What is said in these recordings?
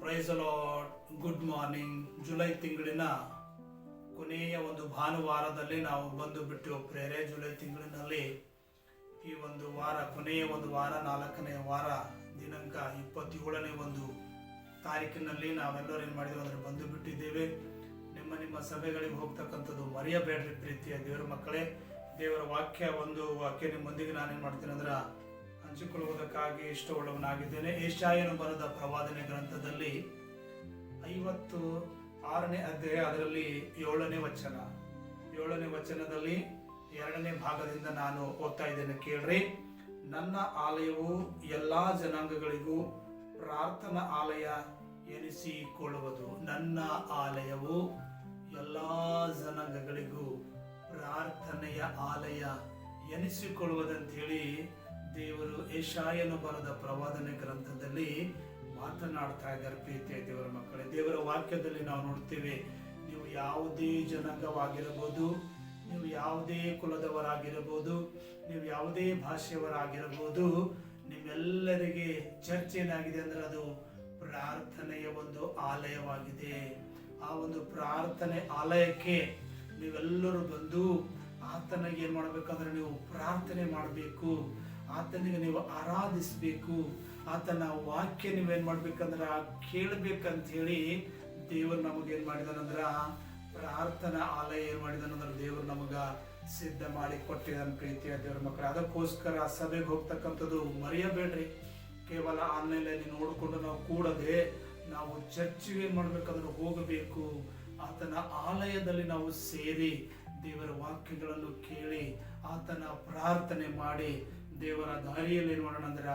Praise lord good morning July ತಿಂಗಳಿನ ಕೊನೆಯ ಒಂದು ಭಾನುವಾರದಲ್ಲಿ ನಾವು ಬಂದು ಬಿಟ್ಟು ಪ್ರೇರೆ ಜುಲೈ ತಿಂಗಳಿನಲ್ಲಿ ಈ ಒಂದು ವಾರ, ಕೊನೆಯ ಒಂದು ವಾರ, ನಾಲ್ಕನೇ ವಾರ ದಿನಾಂಕ ಇಪ್ಪತ್ತೇಳನೇ ಒಂದು ತಾರೀಕಿನಲ್ಲಿ ನಾವೆಲ್ಲರೂ ಏನು ಮಾಡಿದ್ದೇವೆ ಅಂದರೆ ಬಂದು ಬಿಟ್ಟಿದ್ದೇವೆ. ನಿಮ್ಮ ನಿಮ್ಮ ಸಭೆಗಳಿಗೆ ಹೋಗ್ತಕ್ಕಂಥದ್ದು ಮರೆಯಬೇಡ್ರಿ ಪ್ರೀತಿಯ ದೇವರ ಮಕ್ಕಳೇ. ದೇವರ ವಾಕ್ಯ ಒಂದು ವಾಕ್ಯ ನಿಮ್ಮೊಂದಿಗೆ ನಾನೇನು ಮಾಡ್ತೀನಿ ಅಂದ್ರೆ ಹಂಚಿಕೊಳ್ಳುವುದಕ್ಕಾಗಿ ಇಷ್ಟವುಳ್ಳವನಾಗಿದ್ದೇನೆ ಏಷಾಯನು ಬರೆದ ಪ್ರವಾದನೆ ಗ್ರಂಥದಲ್ಲಿ ಐವತ್ತು ಆರನೇ ಅಧ್ಯಾಯ, ಅದರಲ್ಲಿ ಏಳನೇ ವಚನ. ಏಳನೇ ವಚನದಲ್ಲಿ ಎರಡನೇ ಭಾಗದಿಂದ ನಾನು ಓದ್ತಾ ಇದ್ದೇನೆ. ಕೇಳ್ರಿ, ನನ್ನ ಆಲಯವು ಎಲ್ಲಾ ಜನಾಂಗಗಳಿಗೂ ಪ್ರಾರ್ಥನಾ ಆಲಯ ಎನಿಸಿಕೊಳ್ಳುವುದು. ನನ್ನ ಆಲಯವು ಎಲ್ಲಾ ಜನಾಂಗಗಳಿಗೂ ಪ್ರಾರ್ಥನೆಯ ಆಲಯ ಎನಿಸಿಕೊಳ್ಳುವುದಂತ ಏಷಾಯನು ಬರೆದ ಪ್ರವಾದನೆ ಗ್ರಂಥದಲ್ಲಿ ಮಾತನಾಡ್ತಾ ಇದ್ದಾರೆ ಪ್ರೀತಿಯ ದೇವರ ಮಕ್ಕಳೇ. ದೇವರ ವಾಕ್ಯದಲ್ಲಿ ನಾವು ನೋಡ್ತೇವೆ, ನೀವು ಯಾವುದೇ ಜನಾಂಗವಾಗಿರಬಹುದು, ನೀವು ಯಾವುದೇ ಕುಲದವರಾಗಿರಬಹುದು, ನೀವು ಯಾವುದೇ ಭಾಷೆಯವರಾಗಿರಬಹುದು, ನಿಮ್ಮೆಲ್ಲರಿಗೆ ಚರ್ಚೆ ಏನಾಗಿದೆ ಅಂದ್ರೆ ಅದು ಪ್ರಾರ್ಥನೆಯ ಒಂದು ಆಲಯವಾಗಿದೆ. ಆ ಒಂದು ಪ್ರಾರ್ಥನೆ ಆಲಯಕ್ಕೆ ನೀವೆಲ್ಲರೂ ಬಂದು ಆತನಿಗೆ ಏನ್ ಮಾಡ್ಬೇಕಂದ್ರೆ ನೀವು ಪ್ರಾರ್ಥನೆ ಮಾಡಬೇಕು. ಆತನಿಗೆ ನೀವು ಆರಾಧಿಸಬೇಕು. ಆತನ ವಾಕ್ಯ ನೀವೇನು ಮಾಡ್ಬೇಕಂದ್ರೆ ಕೇಳ್ಬೇಕಂತ ಹೇಳಿ ದೇವರು ನಮಗೆ ಏನ್ ಮಾಡಿದಾನಂದ್ರ ಪ್ರಾರ್ಥನಾ ಆಲಯ ಏನು ಮಾಡಿದಾನಂದ್ರೆ ದೇವರು ನಮಗ ಸಿದ್ಧ ಮಾಡಿ ಕೊಟ್ಟಿದ್ದಾನೆ ಪ್ರೀತಿಯ ದೇವರ ಮಕ್ಕಳು. ಅದಕ್ಕೋಸ್ಕರ ಸಭೆಗೆ ಹೋಗ್ತಕ್ಕಂಥದ್ದು ಮರೆಯಬೇಡ್ರಿ. ಕೇವಲ ಆನ್ಲೈನಲ್ಲಿ ನೋಡಿಕೊಂಡು ನಾವು ಕೂಡದೆ ನಾವು ಚರ್ಚಿಗೆ ಏನು ಮಾಡ್ಬೇಕಂದ್ರೆ ಹೋಗಬೇಕು. ಆತನ ಆಲಯದಲ್ಲಿ ನಾವು ಸೇರಿ ದೇವರ ವಾಕ್ಯಗಳನ್ನು ಕೇಳಿ ಆತನ ಪ್ರಾರ್ಥನೆ ಮಾಡಿ ದೇವರ ದಾರಿಯಲ್ಲಿ ನೋಡೋಣ ಅಂದ್ರೆ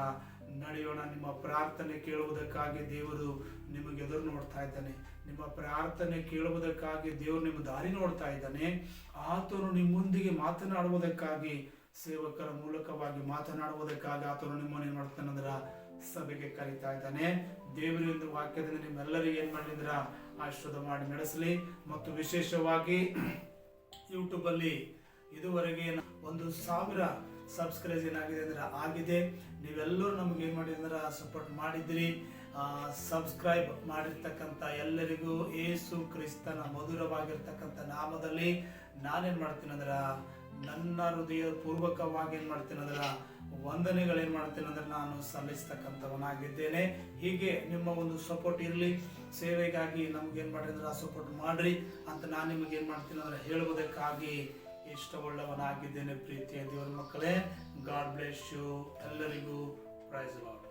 ನಡೆಯೋಣ, ನಿಮ್ಮ ಪ್ರಾರ್ಥನೆ ಕೇಳುವುದಕ್ಕಾಗಿ ದೇವರು ನಿಮಗೆ ಎದುರು ನೋಡ್ತಾ ಇದ್ದಾನೆ. ನಿಮ್ಮ ಪ್ರಾರ್ಥನೆ ಕೇಳುವುದಕ್ಕಾಗಿ ದೇವರು ನಿಮ್ಮ ದಾರಿ ನೋಡ್ತಾ ಇದ್ದಾನೆ. ಆತನು ನಿಮ್ಮೊಂದಿಗೆ ಮಾತನಾಡುವುದಕ್ಕಾಗಿ, ಸೇವಕರ ಮೂಲಕವಾಗಿ ಮಾತನಾಡುವುದಕ್ಕಾಗಿ ಆತನು ನಿಮ್ಮನ್ನು ಏನ್ ಮಾಡ್ತಾನಂದ್ರ ಸಭೆಗೆ ಕರೀತಾ ಇದ್ದಾನೆ. ದೇವರ ಒಂದು ವಾಕ್ಯದಿಂದ ನಿಮ್ಮೆಲ್ಲರಿಗೆ ಏನ್ ಮಾಡಿದ್ರ ಆಶೀರ್ವಾದ ಮಾಡಿ ನಡೆಸಲಿ. ಮತ್ತು ವಿಶೇಷವಾಗಿ ಯೂಟ್ಯೂಬಲ್ಲಿ ಇದುವರೆಗೆ ಒಂದು ಸಾವಿರ ಸಬ್ಸ್ಕ್ರೈಬ್ ಏನಾಗಿದೆ ಅಂದ್ರೆ ಆಗಿದೆ. ನೀವೆಲ್ಲರೂ ನಮ್ಗೆ ಏನ್ ಮಾಡಿದ್ರೆ ಸಪೋರ್ಟ್ ಮಾಡಿದ್ರಿ. ಸಬ್ಸ್ಕ್ರೈಬ್ ಮಾಡಿರ್ತಕ್ಕಂಥ ಎಲ್ಲರಿಗೂ ಏಸು ಕ್ರಿಸ್ತನ ಮಧುರವಾಗಿರ್ತಕ್ಕಂಥ ನಾಮದಲ್ಲಿ ನಾನೇನು ಮಾಡ್ತೀನಿ ಅಂದ್ರೆ ನನ್ನ ಹೃದಯ ಪೂರ್ವಕವಾಗಿ ಏನು ಮಾಡ್ತೀನಿ ಅಂದ್ರ ವಂದನೆಗಳೇನ್ ಮಾಡ್ತೀನಿ ಅಂದ್ರೆ ನಾನು ಸಲ್ಲಿಸ್ತಕ್ಕಂಥವನಾಗಿದ್ದೇನೆ. ಹೀಗೆ ನಿಮ್ಮ ಒಂದು ಸಪೋರ್ಟ್ ಇರಲಿ. ಸೇವೆಗಾಗಿ ನಮ್ಗೆ ಏನು ಮಾಡಿದ್ರೆ ಸಪೋರ್ಟ್ ಮಾಡ್ರಿ ಅಂತ ನಾನು ನಿಮಗೆ ಏನು ಮಾಡ್ತೀನಿ ಅಂದ್ರೆ ಹೇಳುವುದಕ್ಕಾಗಿ ಇಷ್ಟವುಳ್ಳವನಾಗಿದ್ದೇನೆ ಪ್ರೀತಿಯ ದೇವರ ಮಕ್ಕಳೇ ಗಾಡ್ ಬ್ಲೆಸ್ ಯು ಎಲ್ಲರಿಗೂ ಪ್ರೈಸ್ ಲಾಡ್